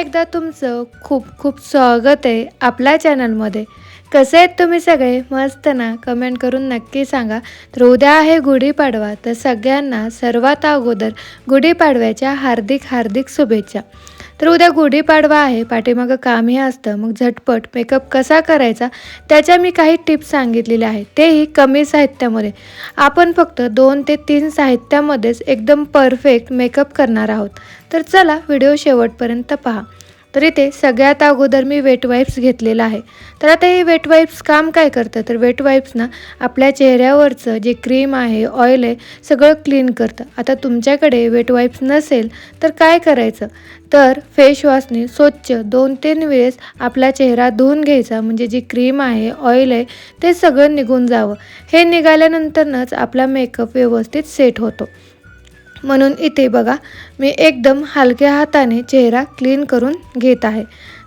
एकदा तुमचं खूप खूप स्वागत आहे आपल्या चॅनलमध्ये कसे आहेत तुम्ही सगळे? मस्त ना? कमेंट करून नक्की सांगा. तर उद्या आहे गुढीपाडवा तर सगळ्यांना सर्वात अगोदर गुढीपाडव्याच्या हार्दिक हार्दिक शुभेच्छा. तर उद्या गुढीपाडवा आहे पाठीमागं कामही असतं मग झटपट मेकअप कसा करायचा त्याच्या मी काही टिप्स सांगितलेल्या आहेत तेही कमी साहित्यामध्ये. आपण फक्त दोन ते तीन साहित्यामध्येच एकदम परफेक्ट मेकअप करणार आहोत. तर चला व्हिडिओ शेवटपर्यंत पहा. तर इथे सगळ्यात अगोदर मी वेट वाईप्स घेतलेला आहे. तर आता हे वेट वाईप्स काम काय करतं? तर वेट वाईप्सना आपल्या चेहऱ्यावरचं जे क्रीम आहे ऑइल आहे सगळं क्लीन करतं. आता तुमच्याकडे वेट वाईप्स नसेल तर काय करायचं? तर फेसवॉशने स्वच्छ दोन तीन वेळेस आपला चेहरा धुवून घ्यायचा. म्हणजे जी क्रीम आहे ऑइल आहे ते सगळं निघून जावं. हे निघाल्यानंतरनंच आपला मेकअप व्यवस्थित सेट होतो. म्हणून इथे बघा मी एकदम हलक्या हाताने चेहरा क्लीन करून घेत आहे.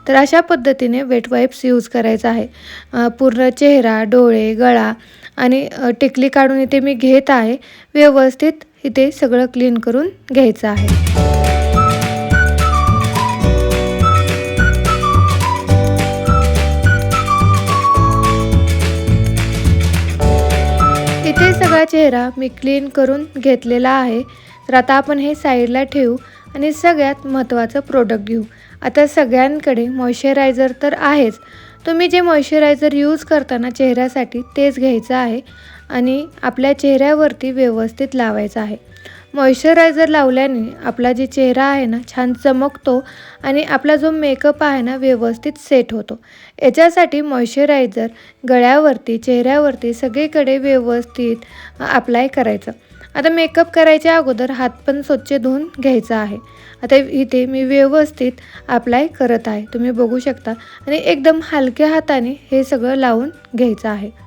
तर अशा पद्धतीने वेट वाईप्स यूज करायचा आहे. पूर्ण चेहरा डोळे गळा आणि टिकली काढून इथे मी घेत आहे. व्यवस्थित इथे सगळं क्लीन करून घ्यायचं आहे. इथे सगळा चेहरा मी क्लीन करून घेतलेला आहे. तर आता आपण हे साईडला ठेवू आणि सगळ्यात महत्त्वाचं प्रोडक्ट घेऊ. आता सगळ्यांकडे मॉइश्चरायझर तर आहेच. तुम्ही जे मॉइश्चरायझर यूज करताना चेहऱ्यासाठी तेच घ्यायचं आहे आणि आपल्या चेहऱ्यावरती व्यवस्थित लावायचं आहे. मॉइश्चरायझर लावल्याने आपला जे चेहरा आहे ना छान चमकतो आणि आपला जो मेकअप आहे ना व्यवस्थित सेट होतो. याच्यासाठी मॉइश्चरायझर गळ्यावरती चेहऱ्यावरती सगळीकडे व्यवस्थित अप्लाय करायचं. आता मेकअप करायच्या अगोदर हात पण स्वच्छ धुवून घ्यायचा आहे. आता इथे मी व्यवस्थित अप्लाय करत आहे. तुम्ही बघू शकता. आणि एकदम हलक्या हाताने हे सगळं लावून घ्यायचं आहे.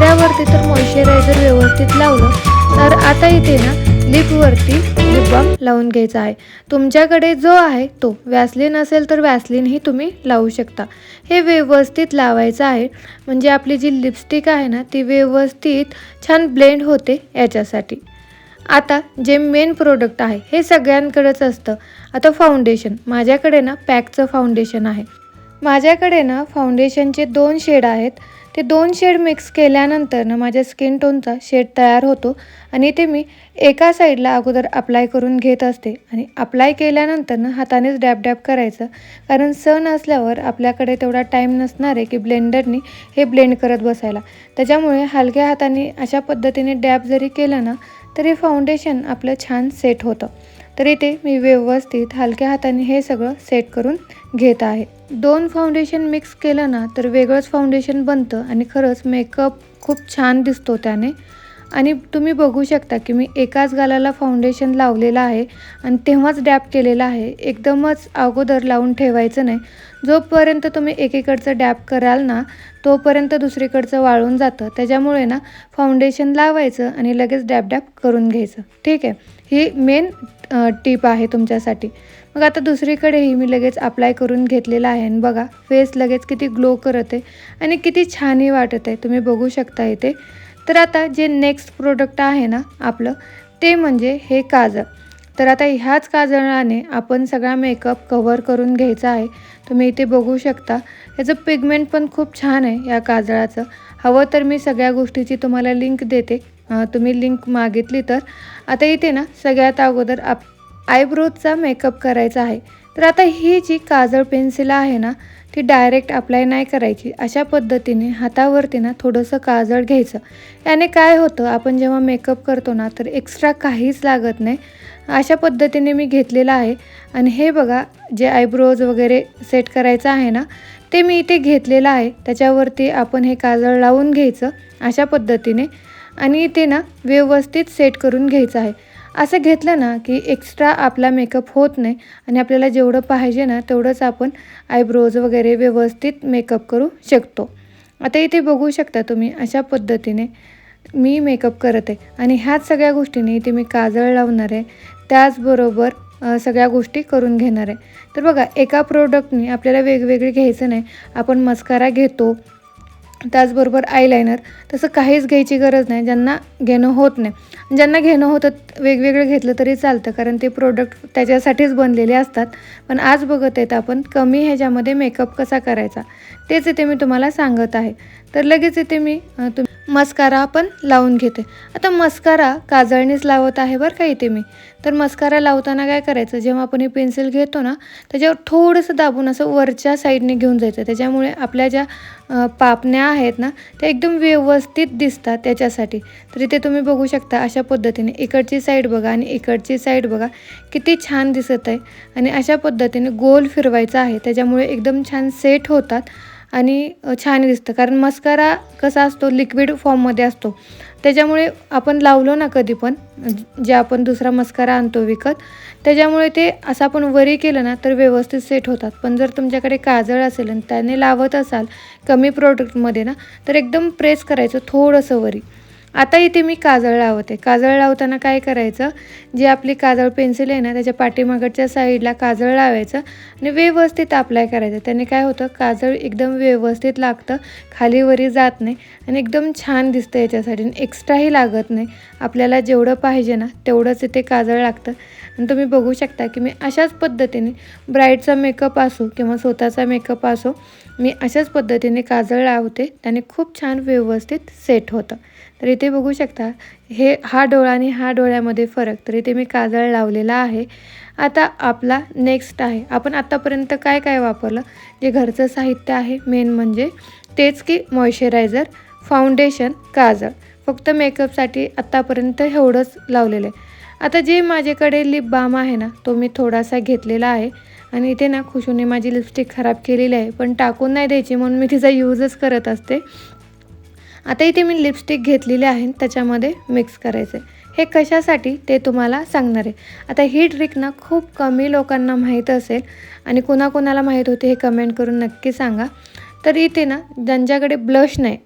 चेहऱ्यावरती तर मॉइश्चरायझर व्यवस्थित लावलं तर आता इथे ना लिपवरती लिप बाम लावून घ्यायचा आहे. तुमच्याकडे जो आहे तो वॅसलिन असेल तर वॅसलिनही तुम्ही लावू शकता. हे व्यवस्थित लावायचं आहे. म्हणजे आपली जी लिपस्टिक आहे ना ती व्यवस्थित छान ब्लेंड होते याच्यासाठी. आता जे मेन प्रोडक्ट आहे हे सगळ्यांकडेच असतं. आता फाउंडेशन माझ्याकडे ना पॅकचं फाउंडेशन आहे. माझ्याकडे ना फाउंडेशनचे दोन शेड आहेत. ते दोन शेड मिक्स केल्यानंतर ना माझ्या स्किन टोनचा शेड तयार होतो आणि ते मी एका साईडला अगोदर अप्लाय करून घेत असते आणि अप्लाय केल्यानंतर ना हातानेच डॅब डॅब करायचं. कारण सण असल्यावर आपल्याकडे तेवढा टाईम नसणार आहे की ब्लेंडरनी हे ब्लेंड करत बसायला. त्याच्यामुळे हलक्या हाताने अशा पद्धतीने डॅब जरी केलं ना तरी फाउंडेशन आपलं छान सेट होतं. तर इथे मी व्यवस्थित हलक्या हाताने हे सगळं सेट करून घेत आहे. दोन फाउंडेशन मिक्स केलं ना तर वेगळंच फाउंडेशन बनतं आणि खरंच मेकअप खूप छान दिसतो त्याने. आणि तुम्ही बघू शकता की मी एकाच गालाला फाउंडेशन लावलेलं आहे आणि तेव्हाच डॅप केलेलं आहे. एकदमच अगोदर लावून ठेवायचं नाही. जोपर्यंत तुम्ही एकीकडचं डॅप कराल ना तोपर्यंत दुसरीकडचं वाळून जातं. त्याच्यामुळे ना फाउंडेशन लावायचं आणि लगेच डॅप डॅप करून घ्यायचं. ठीक आहे? ही मेन टीप आहे तुमच्यासाठी. मग आता दुसरीकडेही मी लगेच अप्लाय करून घेतलेला आहे. आणि बघा फेस लगेच किती ग्लो करत आहे आणि किती छानही वाटत आहे. तुम्ही बघू शकता इथे. तर आता जे नेक्स्ट प्रोडक्ट आहे ना आपलं ते म्हणजे हे काजळ. तर आता ह्याच काजळाने आपण सगळा मेकअप कवर करून घ्यायचा आहे. तुम्ही इथे बघू शकता. याचं पिगमेंट पण खूप छान आहे या काजळाचं. हवं तर मी सगळ्या गोष्टीची तुम्हाला लिंक देते. तुम्ही लिंक मागितली तर. आता इथे ना सगळ्यात अगोदर आप आयब्रोजचा मेकअप करायचा आहे. तर आता ही जी काजळ पेन्सिल आहे ना ती डायरेक्ट अप्लाय नाही करायची. अशा पद्धतीने हातावरती ना थोडंसं काजळ घ्यायचं. याने काय होतं आपण जेव्हा मेकअप करतो ना तर एक्स्ट्रा काहीच लागत नाही. अशा पद्धतीने मी घेतलेलं आहे. आणि हे बघा जे आयब्रोज वगैरे सेट करायचं आहे ना ते मी इथे घेतलेलं आहे. त्याच्यावरती आपण हे काजळ लावून घ्यायचं अशा पद्धतीने. आणि इथे ना व्यवस्थित सेट करून घ्यायचं आहे. असं घेतलं ना की एक्स्ट्रा आपला मेकअप होत नाही आणि आपल्याला जेवढं पाहिजे ना तेवढंच आपण आयब्रोज वगैरे व्यवस्थित मेकअप करू शकतो. आता इथे बघू शकता तुम्ही अशा पद्धतीने मी मेकअप करत आहे आणि ह्याच सगळ्या गोष्टीने इथे मी काजळ लावणार आहे. त्याचबरोबर सगळ्या गोष्टी करून घेणार आहे. तर बघा एका प्रोडक्टने आपल्याला वेगवेगळे घ्यायचं नाही. आपण मस्कारा घेतो त्याचबरोबर आयलायनर तसं काहीच घ्यायची गरज नाही ज्यांना घेणं होत नाही. ज्यांना घेणं होतं वेगवेगळं घेतलं तरी चालतं कारण ते प्रोडक्ट त्याच्यासाठीच बनलेले असतात. पण आज बघत आहेत आपण कमी ह्याच्यामध्ये मेकअप कसा करायचा? तेच इथे मी तुम्हाला सांगत आहे. तर लगेच इथे मी तुम मस्कारा पण लावून घेते आता मस्कारा काजळणीच लावत आहे बरं का इथे मी. तर मस्कारा लावताना काय करायचं? जेव्हा आपण हे पेन्सिल घेतो ना त्याच्यावर थोडंसं दाबून असं वरच्या साईडने घेऊन जायचं. त्याच्यामुळे आपल्या ज्या पापण्या आहेत ना त्या एकदम व्यवस्थित दिसतात त्याच्यासाठी. तर इथे तुम्ही बघू शकता अशा पद्धतीने इकडची साईड बघा आणि इकडची साईड बघा किती छान दिसत आहे. आणि अशा पद्धतीने गोल फिरवायचा आहे. त्याच्यामुळे एकदम छान सेट होतात. आणि छान दिसतं. कारण मस्कारा कसा असतो लिक्विड फॉर्ममध्ये असतो. त्याच्यामुळे आपण लावलो ना कधी पण जे आपण दुसरा मस्कारा आणतो विकत त्याच्यामुळे ते असं आपण वरी केलं ना तर व्यवस्थित सेट होतात. पण जर तुमच्याकडे काजळ असेल आणि त्याने लावत असाल कमी प्रोडक्टमध्ये ना तर एकदम प्रेस करायचं थोडंसं वरी. आता इथे मी काजळ लावते. काजळ लावताना काय करायचं? जे आपली काजळ पेन्सिल आहे ना त्याच्या पाठीमागच्या साईडला काजळ लावायचं आणि व्यवस्थित अप्लाय करायचं. त्याने काय होतं? काजळ एकदम व्यवस्थित लागतं खाली वरी जात नाही आणि एकदम छान दिसतं याच्यासाठी. एक्स्ट्राही लागत नाही. आपल्याला जेवढं पाहिजे ना तेवढंच इथे काजळ लागतं. आणि तुम्ही बघू शकता की मी अशाच पद्धतीने ब्राईडचा मेकअप असो किंवा स्वतःचा मेकअप असो मी अशाच पद्धतीने काजळ लावते. त्याने खूप छान व्यवस्थित सेट होतं. तर इथे बघू शकता हे हा डोळा आणि हा डोळ्यामध्ये फरक. तर इथे मी काजळ लावलेला आहे. आता आपला नेक्स्ट आहे. आपण आत्तापर्यंत काय काय वापरलं? जे घरचं साहित्य आहे मेन म्हणजे तेच की मॉइश्चरायझर फाउंडेशन काजळ. फक्त मेकअपसाठी आत्तापर्यंत एवढंच लावलेलं आहे. आता जे माझ्याकडे लिप बाम आहे ना तो मी थोडासा घेतलेला आहे. आणि इथे ना खुशूने माझी लिपस्टिक खराब केलेली आहे. पण टाकून नाही द्यायची म्हणून मी तिचा यूजच करत असते. आता इथे मी लिपस्टिक घेतलेली आहे त्याच्यामध्ये मिक्स करायचं आहे हे कशासाठी ते तुम्हाला सांगणार आहे. आता ही ट्रिक ना खूप कमी लोकांना माहीत असेल आणि कोणाकोणाला माहीत होते हे कमेंट करून नक्की सांगा. तर इथे ना ज्यांच्याकडे ब्लश नाही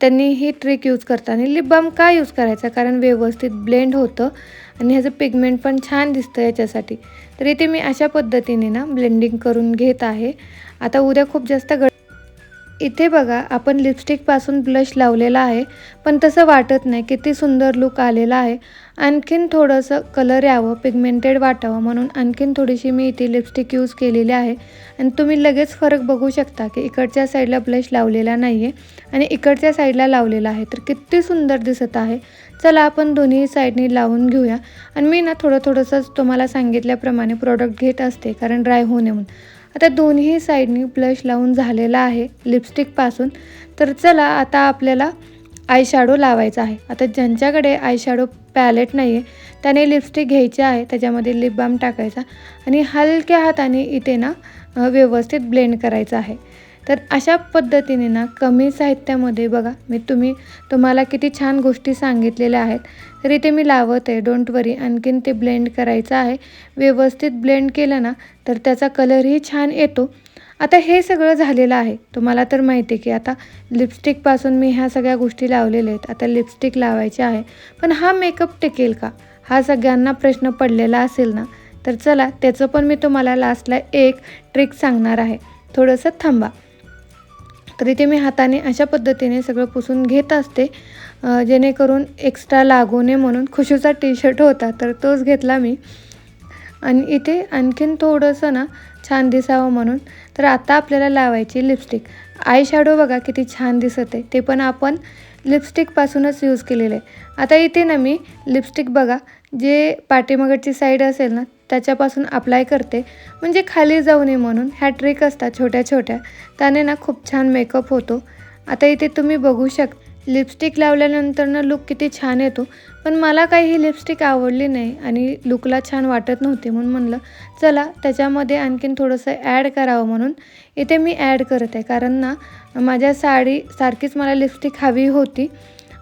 त्यांनी ही ट्रिक यूज करता. आणि लिप बाम का यूज करायचा? कारण व्यवस्थित ब्लेंड होतं आणि ह्याचं पिगमेंट पण छान दिसतं याच्यासाठी. तर इथे मी अशा पद्धतीने ना ब्लेंडिंग करून घेत आहे. आता उद्या खूप जास्त गड इथे बघा आपण लिपस्टिकपासून ब्लश लावलेला आहे पण तसं वाटत नाही किती सुंदर लुक आलेला आहे. आणखीन थोडंसं कलर यावं पिगमेंटेड वाटावं म्हणून आणखीन थोडीशी मी इथे लिपस्टिक यूज केलेली आहे. आणि तुम्ही लगेच फरक बघू शकता की इकडच्या साईडला ब्लश लावलेला नाही आहे आणि इकडच्या साईडला लावलेला आहे. तर किती सुंदर दिसत आहे. चला आपण दोन्ही साईडनी लावून घेऊया. आणि मी ना थोडं थोडंसंच तुम्हाला सांगितल्याप्रमाणे प्रोडक्ट घेत असते कारण ड्राय होऊ नये म्हणून. आता दोन्ही साईडनी ब्लश लावून झालेला आहे लिपस्टिकपासून तर चला आता आपल्याला आयशॅडो लावायचा आहे. आता ज्यांच्याकडे आयशॅडो पॅलेट नाही आहे त्याने लिपस्टिक घ्यायची आहे त्याच्यामध्ये लिप बाम टाकायचा आणि हलक्या हाताने इथे ना व्यवस्थित ब्लेंड करायचं आहे. तर अशा पद्धतीने ना कमी साहित्यामध्ये बघा मी तुम्ही तुम्हाला किती छान गोष्टी सांगितलेल्या आहेत. तर इथे मी लावत आहे डोंट वरी आणखीन ते ब्लेंड करायचं आहे. व्यवस्थित ब्लेंड केलं ना तर त्याचा कलरही छान येतो. आता हे सगळं झालेलं आहे. तुम्हाला तर माहिती आहे की आता लिपस्टिकपासून मी ह्या सगळ्या गोष्टी लावलेल्या आहेत. आता लिपस्टिक लावायची आहे. पण हा मेकअप टिकेल का? हा सगळ्यांना प्रश्न पडलेला असेल ना? तर चला त्याचं पण मी तुम्हाला लास्टला एक ट्रिक सांगणार आहे. थोडंसं थांबा. तर इथे मी हाताने अशा पद्धतीने सगळं पुसून घेत असते जेणेकरून एक्स्ट्रा लागू नये म्हणून खुशीचा टी शर्ट होता तर तोच घेतला मी. आणि इथे आणखीन थोडंसं ना छान दिसावं म्हणून तर आता आपल्याला लावायची लिपस्टिक आय शॅडो बघा किती छान दिसत आहे ते पण आपण लिपस्टिकपासूनच यूज केलेलं आहे. आता इथे ना मी लिपस्टिक बघा जे पाठीमागची साईड असेल ना त्याच्यापासून अप्लाय करते. म्हणजे खाली जाऊ नये म्हणून. ह्या ट्रिक असतात छोट्या छोट्या. त्याने ना खूप छान मेकअप होतो. आता इथे तुम्ही बघू शक लिपस्टिक लावल्यानंतर ना लुक किती छान येतो. पण मला काही ही लिपस्टिक आवडली नाही आणि लुकला छान वाटत नव्हती म्हणून म्हणलं चला त्याच्यामध्ये आणखीन थोडंसं ॲड करावं म्हणून. इथे मी ॲड करत. आहे कारण ना माझ्या साडी सारखीच मला लिपस्टिक हवी होती.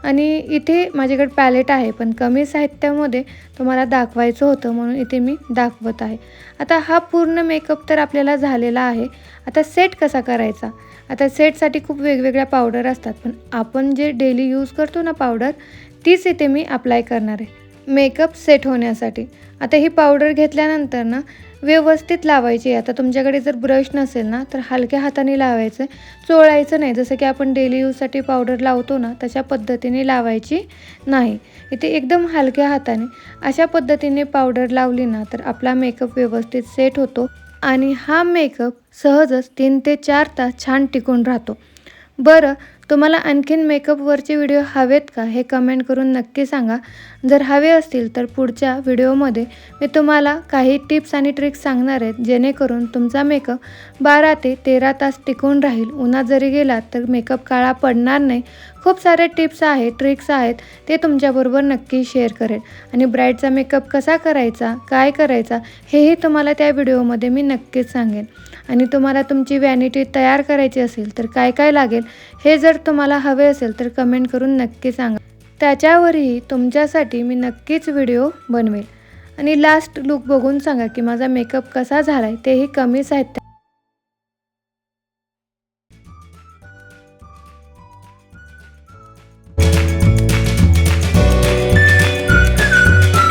आणि इथे माझ्याकडे पॅलेट आहे पण कमी साहित्यामध्ये तुम्हाला दाखवायचं होतं म्हणून इथे मी दाखवत आहे. आता हा पूर्ण मेकअप तर आपल्याला झालेला आहे. आता सेट कसा करायचा? आता सेटसाठी खूप वेगवेगळ्या पावडर असतात पण आपण जे डेली यूज करतो ना पावडर तीच इथे मी अप्लाय करणार आहे. मेकअप सेट होण्यासाठी. आता ही पावडर घेतल्यानंतर ना व्यवस्थित लावायची. आता तुमच्याकडे जर ब्रश नसेल ना तर हलक्या हाताने लावायचं. चोळायचं नाही. जसं की आपण डेली यूजसाठी पावडर लावतो ना तशा पद्धतीने लावायची नाही. इथे एकदम हलक्या हाताने. अशा पद्धतीने पावडर लावली ना तर आपला मेकअप व्यवस्थित सेट होतो आणि हा मेकअप सहजच तीन ते चार तास छान टिकून राहतो. बरं तुम्हाला आणखीन मेकअपवरचे व्हिडिओ हवेत का हे कमेंट करून नक्की सांगा. जर हवे असतील तर पुढच्या व्हिडिओमध्ये मी तुम्हाला काही टिप्स आणि ट्रिक्स सांगणार आहेत जेणेकरून तुमचा मेकअप बारा ते तेरा तास टिकून राहील. उन्हात जरी गेलात तर मेकअप काळा पडणार नाही. खूप सारे टिप्स आहेत ट्रिक्स आहेत ते तुमच्याबरोबर नक्की शेअर करेल. आणि ब्राईडचा मेकअप कसा करायचा काय करायचा हेही तुम्हाला त्या व्हिडिओमध्ये मी नक्कीच सांगेन. आणि तुम्हाला तुमची वॅनिटी तयार करायची असेल तर काय काय लागेल हे जर तुम्हाला हवे असेल तर कमेंट करून नक्की सांगा. त्याच्यावरही तुमच्यासाठी मी नक्कीच व्हिडिओ बनवेल. आणि लास्ट लुक बघून सांगा की माझा मेकअप कसा झाला आहे तेही कमी साहित्य